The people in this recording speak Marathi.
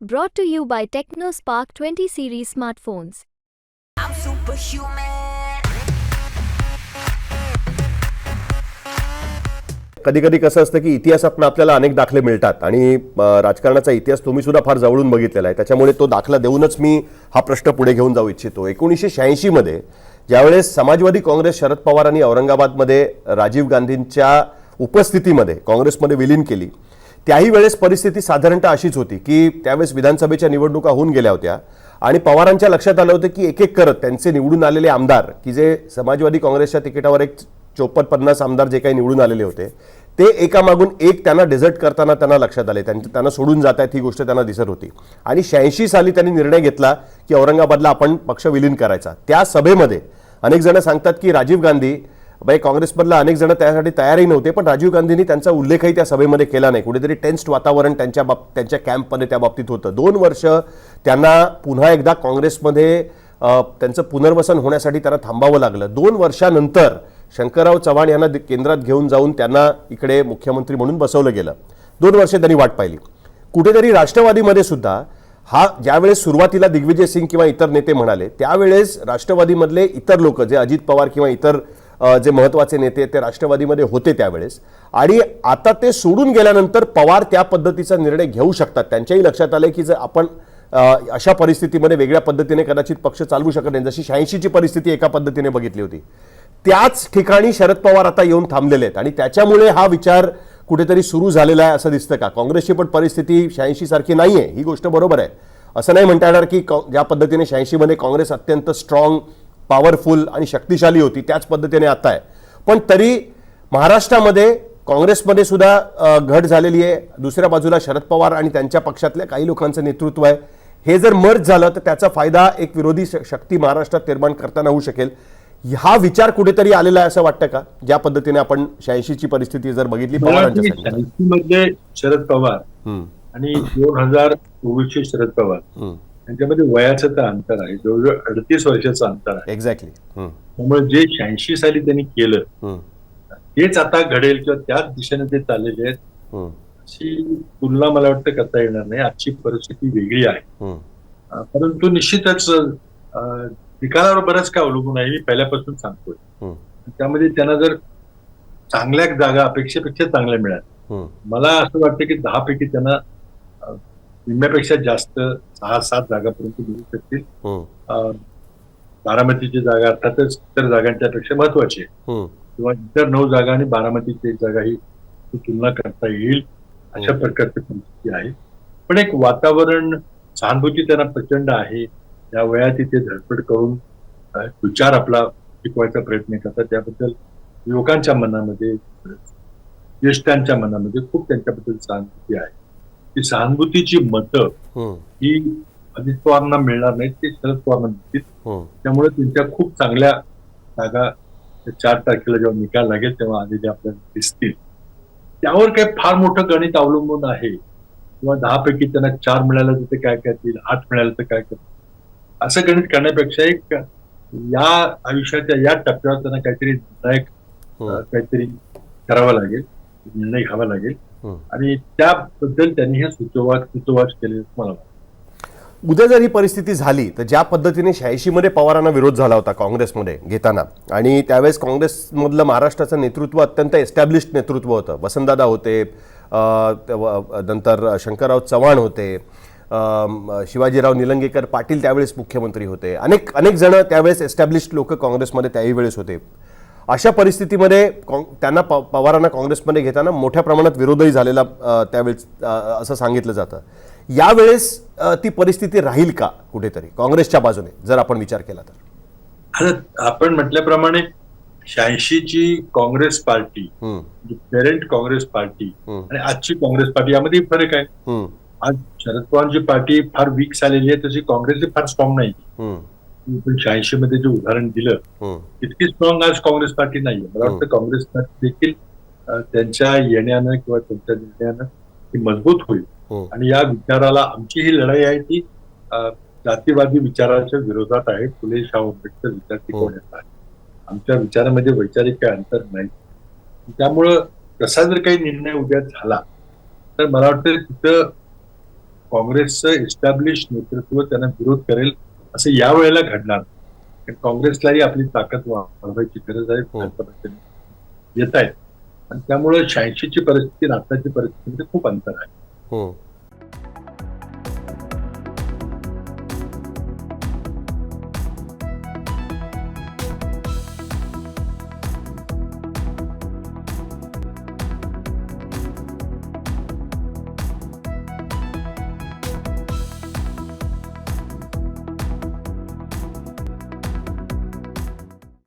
Brought to you by TechnoSpark 20 series smartphones. I'm superhuman. कधी कधी कसं असतं की इतिहासातून आपल्याला अनेक दाखले मिळतात आणि अ, राजकारणाचा इतिहास तुम्ही सुद्धा फार जवळून बघितलेला आहे त्याच्यामुळे तो दाखला देऊनच मी हा प्रश्न पुढे घेऊन जाऊ इच्छितो एकोणीसशे शहाऐंशीमध्ये ज्यावेळेस समाजवादी काँग्रेस शरद पवारांनी औरंगाबादमध्ये राजीव गांधींच्या उपस्थितीमध्ये काँग्रेसमध्ये विलीन केली त्याही वेळेस परिस्थिती साधारणतः अशीच होती की त्यावेळेस विधानसभेच्या निवडणुका होऊन गेल्या होत्या आणि पवारांच्या लक्षात आलं होतं की एक एक करत त्यांचे निवडून आलेले आमदार की जे समाजवादी काँग्रेसच्या तिकिटावर एक चोपन्न पन्नास आमदार जे काही निवडून आलेले होते ते एकामागून एक त्यांना डिझर्ट करताना त्यांना लक्षात आले. त्यांच्या त्यांना सोडून जात आहेत ही गोष्ट त्यांना दिसत होती. आणि शहाऐंशी साली त्यांनी निर्णय घेतला की औरंगाबादला आपण पक्ष विलीन करायचा. त्या सभेमध्ये अनेक जण सांगतात की राजीव गांधी बाई काँग्रेसमधला अनेक जण त्यासाठी तयारही नव्हते पण राजीव गांधींनी त्यांचा उल्लेखही त्या सभेमध्ये केला नाही. कुठेतरी टेन्स्ट वातावरण त्यांच्या बाब त्यांच्या कॅम्पमध्ये त्या बाबतीत होतं. दोन वर्ष त्यांना पुन्हा एकदा काँग्रेसमध्ये त्यांचं पुनर्वसन होण्यासाठी त्यांना थांबावं लागलं. दोन वर्षानंतर शंकरराव चव्हाण यांना केंद्रात घेऊन जाऊन त्यांना इकडे मुख्यमंत्री म्हणून बसवलं गेलं. दोन वर्ष त्यांनी वाट पाहिली. कुठेतरी राष्ट्रवादीमध्ये सुद्धा हा ज्यावेळेस सुरुवातीला दिग्विजय सिंग किंवा इतर नेते म्हणाले त्यावेळेस राष्ट्रवादीमधले इतर लोक जे अजित पवार किंवा इतर जे महत्त्वाचे नेते ते राष्ट्रवादीमध्ये होते त्यावेळेस. आणि आता ते सोडून गेल्यानंतर पवार त्या पद्धतीचा निर्णय घेऊ शकतात. त्यांच्याही लक्षात आलं की जर आपण अशा परिस्थितीमध्ये वेगळ्या पद्धतीने कदाचित पक्ष चालवू शकत नाही. जशी शहाऐंशीची परिस्थिती एका पद्धतीने बघितली होती. त्याच ठिकाणी शरद पवार आता येऊन थांबलेले आहेत. आणि त्याच्यामुळे हा विचार कुठेतरी सुरू झालेला आहे असं दिसतं का? काँग्रेसची पण परिस्थिती शहाऐंशी सारखी नाही आहे ही गोष्ट बरोबर आहे. असं नाही म्हणता येणार की ज्या पद्धतीने शहाऐंशीमध्ये काँग्रेस अत्यंत स्ट्रॉंग पॉवरफुल आणि शक्तिशाली होती त्याच पद्धतीने आता आहे. पण तरी महाराष्ट्रामध्ये काँग्रेसमध्ये सुद्धा घट झालेली आहे. दुसऱ्या बाजूला शरद पवार आणि त्यांच्या पक्षातल्या काही लोकांचं नेतृत्व आहे. हे जर मर्ज झालं तर त्याचा फायदा एक विरोधी शक्ती महाराष्ट्रात निर्माण करताना होऊ शकेल. हा विचार कुठेतरी आलेला आहे असं वाटतं का? ज्या पद्धतीने आपण शहाऐंशीची परिस्थिती जर बघितली पवारांच्या शरद पवार आणि दोन हजार चोवीसचे शरद पवार हम्म. यांच्यामध्ये वयाचं तर अंतर आहे. जवळजवळ अडतीस वर्षाचं अंतर आहे. एक्झॅक्टली त्यामुळे जे शहाऐंशी साली त्यांनी केलं तेच आता घडेल किंवा त्याच दिशेने ते चाललेले आहेत अशी तुलना मला वाटतं करता येणार नाही. आजची परिस्थिती वेगळी आहे. परंतु निश्चितच निकालावर बरंच काय अवलंबून आहे मी पहिल्यापासून सांगतोय. त्यामध्ये त्यांना जर चांगल्या जागा अपेक्षेपेक्षा चांगल्या मिळाल्या. मला असं वाटतं की दहा पैकी त्यांना निम्म्यापेक्षा जास्त सहा सात जागापर्यंत मिळू शकतील. बारामतीची जागा अर्थातच इतर जागांच्या पेक्षा महत्वाची आहे. किंवा इतर नऊ जागा आणि बारामतीची एक जागा ही तुलना करता येईल अशा प्रकारची परिस्थिती आहे. पण एक वातावरण सहानुभूती त्यांना प्रचंड आहे. या वयात ते धडपड करून विचार आपला शिकवायचा प्रयत्न करतात. त्याबद्दल युवकांच्या मनामध्ये ज्येष्ठांच्या मनामध्ये खूप त्यांच्याबद्दल सहानुभूती आहे. ती सहानुभूतीची मतं ही. अजित पवारांना मिळणार नाहीत ते शरद पवारांना मिळतील. त्यामुळे त्यांच्या खूप चांगल्या जागा चार तारखेला जेव्हा निकाल लागेल तेव्हा आलेल्या आपल्याला दिसतील. त्यावर काही फार मोठं गणित अवलंबून आहे. किंवा दहा पैकी त्यांना चार मिळालं तर ते काय करतील आठ मिळालं तर काय करतील? असं गणित करण्यापेक्षा एक या आयुष्याच्या या टप्प्यावर त्यांना काहीतरी निर्णायक काहीतरी करावं लागेल. निर्णय घ्यावा लागेल. आणि त्याबद्दल त्यांनी हे सुचोवाच सुचोवाच केले मला. उद्या जर ही परिस्थिती झाली तर ज्या पद्धतीने शहाऐंशीमध्ये पवारांना विरोध झाला होता काँग्रेसमध्ये घेताना आणि त्यावेळेस काँग्रेसमधलं महाराष्ट्राचं नेतृत्व अत्यंत एस्टॅब्लिश्ड नेतृत्व होतं वसंतदादा होते नंतर शंकरराव चव्हाण होते शिवाजीराव निलंगेकर पाटील त्यावेळेस मुख्यमंत्री होते अनेक अनेक जण त्यावेळेस एस्टॅब्लिश्ड लोक काँग्रेसमध्ये त्याही वेळेस होते अशा परिस्थितीमध्ये त्यांना प पवारांना काँग्रेसमध्ये घेताना मोठ्या प्रमाणात विरोधही झालेला त्यावेळेस असं सांगितलं जातं. यावेळेस ती परिस्थिती राहील का कुठेतरी? काँग्रेसच्या बाजूने जर आपण विचार केला तर. आपण म्हटल्याप्रमाणे शहाऐंशीची Congress party parent Congress party आणि आजची काँग्रेस पार्टी यामध्ये फरक आहे. आज शरद पवारची पार्टी फार वीक झालेली आहे तशी काँग्रेसची फार स्ट्रॉंग नाही. हम्म, पण शहाऐंशी मध्ये जे उदाहरण दिलं इतकी स्ट्रॉंग आज काँग्रेस पार्टी नाहीये. मला वाटतं काँग्रेस पार्टी देखील त्यांच्या येण्यानं किंवा त्यांच्या निर्णयानं ती मजबूत होईल. आणि या विचाराला आमची ही लढाई आहे ती जातीवादी विचाराच्या विरोधात आहे. फुले शाहू आंबेडकर विचार टिकवण्याचा आहे. आमच्या विचारामध्ये वैचारिक काही अंतर नाही. त्यामुळं तसा जर काही निर्णय उद्या झाला तर मला वाटतं तिथं काँग्रेसचं एस्टॅब्लिश नेतृत्व त्यांना विरोध करेल. असं या वेळेला घडणार काँग्रेसलाही आपली ताकद वाढवायची गरज आहे हो. येत आहेत आणि त्यामुळे शहाऐंशीची परिस्थिती आणि आताची परिस्थितीमध्ये खूप अंतर आहे हम्म.